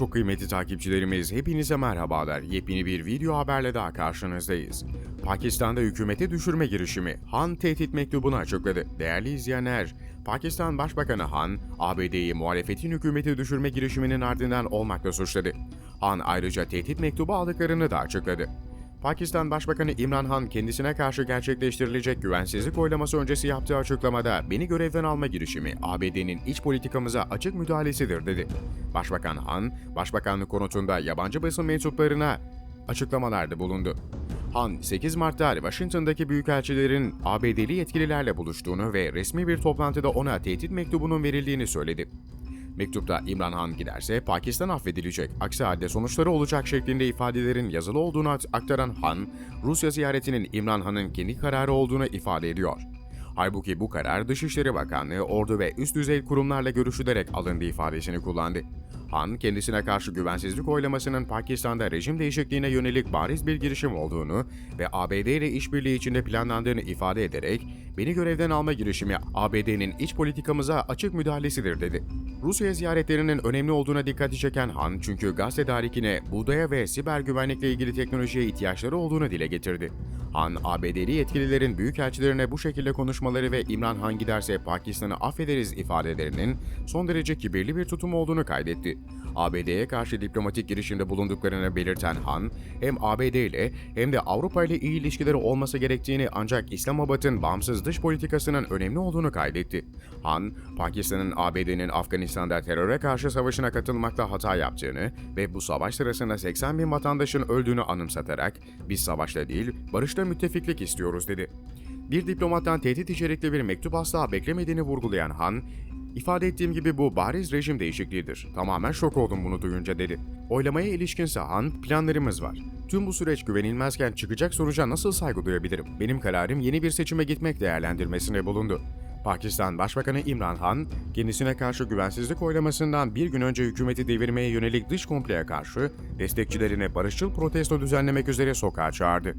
Çok kıymetli takipçilerimiz hepinize merhabalar. Yepyeni bir video haberle daha karşınızdayız. Pakistan'da hükümeti düşürme girişimi Han tehdit mektubunu açıkladı. Değerli izleyenler, Pakistan Başbakanı Han, ABD'yi muhalefetin hükümeti düşürme girişiminin ardından olmakla suçladı. Han ayrıca tehdit mektubu aldıklarını da açıkladı. Pakistan Başbakanı İmran Han kendisine karşı gerçekleştirilecek güvensizlik oylaması öncesi yaptığı açıklamada beni görevden alma girişimi ABD'nin iç politikamıza açık müdahalesidir dedi. Başbakan Han, başbakanlık konutunda yabancı basın mensuplarına açıklamalarda bulundu. Han, 8 Mart'ta Washington'daki büyükelçilerin ABD'li yetkililerle buluştuğunu ve resmi bir toplantıda ona tehdit mektubunun verildiğini söyledi. Mektupta İmran Han giderse Pakistan affedilecek, aksi halde sonuçları olacak şeklinde ifadelerin yazılı olduğunu aktaran Han, Rusya ziyaretinin İmran Han'ın kendi kararı olduğunu ifade ediyor. Halbuki bu karar Dışişleri Bakanlığı, ordu ve üst düzey kurumlarla görüşülerek alındığı ifadesini kullandı. Han, kendisine karşı güvensizlik oylamasının Pakistan'da rejim değişikliğine yönelik bariz bir girişim olduğunu ve ABD ile işbirliği içinde planlandığını ifade ederek, beni görevden alma girişimi ABD'nin iç politikamıza açık müdahalesidir dedi. Rusya ziyaretlerinin önemli olduğuna dikkati çeken Han, çünkü gaz tedarikine, buğdaya ve siber güvenlikle ilgili teknolojiye ihtiyaçları olduğunu dile getirdi. Han, ABD'li yetkililerin büyükelçilerine bu şekilde konuşmaları ve İmran Han giderse Pakistan'ı affederiz ifadelerinin son derece kibirli bir tutum olduğunu kaydetti. ABD'ye karşı diplomatik girişimde bulunduklarını belirten Han, hem ABD ile hem de Avrupa ile iyi ilişkileri olması gerektiğini ancak İslamabad'ın bağımsız dış politikasının önemli olduğunu kaydetti. Han, Pakistan'ın ABD'nin Afganistan'da teröre karşı savaşına katılmakta hata yaptığını ve bu savaş sırasında 80 bin vatandaşın öldüğünü anımsatarak biz savaşta değil barışta müttefiklik istiyoruz dedi. Bir diplomattan tehdit içerikli bir mektup asla beklemediğini vurgulayan Han, İfade ettiğim gibi bu bariz rejim değişikliğidir. Tamamen şok oldum bunu duyunca dedi. Oylamaya ilişkinse Han, planlarımız var. Tüm bu süreç güvenilmezken çıkacak sonuca nasıl saygı duyabilirim? Benim kararım yeni bir seçime gitmek değerlendirmesine bulundu. Pakistan Başbakanı İmran Han, kendisine karşı güvensizlik oylamasından bir gün önce hükümeti devirmeye yönelik dış kompleye karşı destekçilerine barışçıl protesto düzenlemek üzere sokağa çağırdı.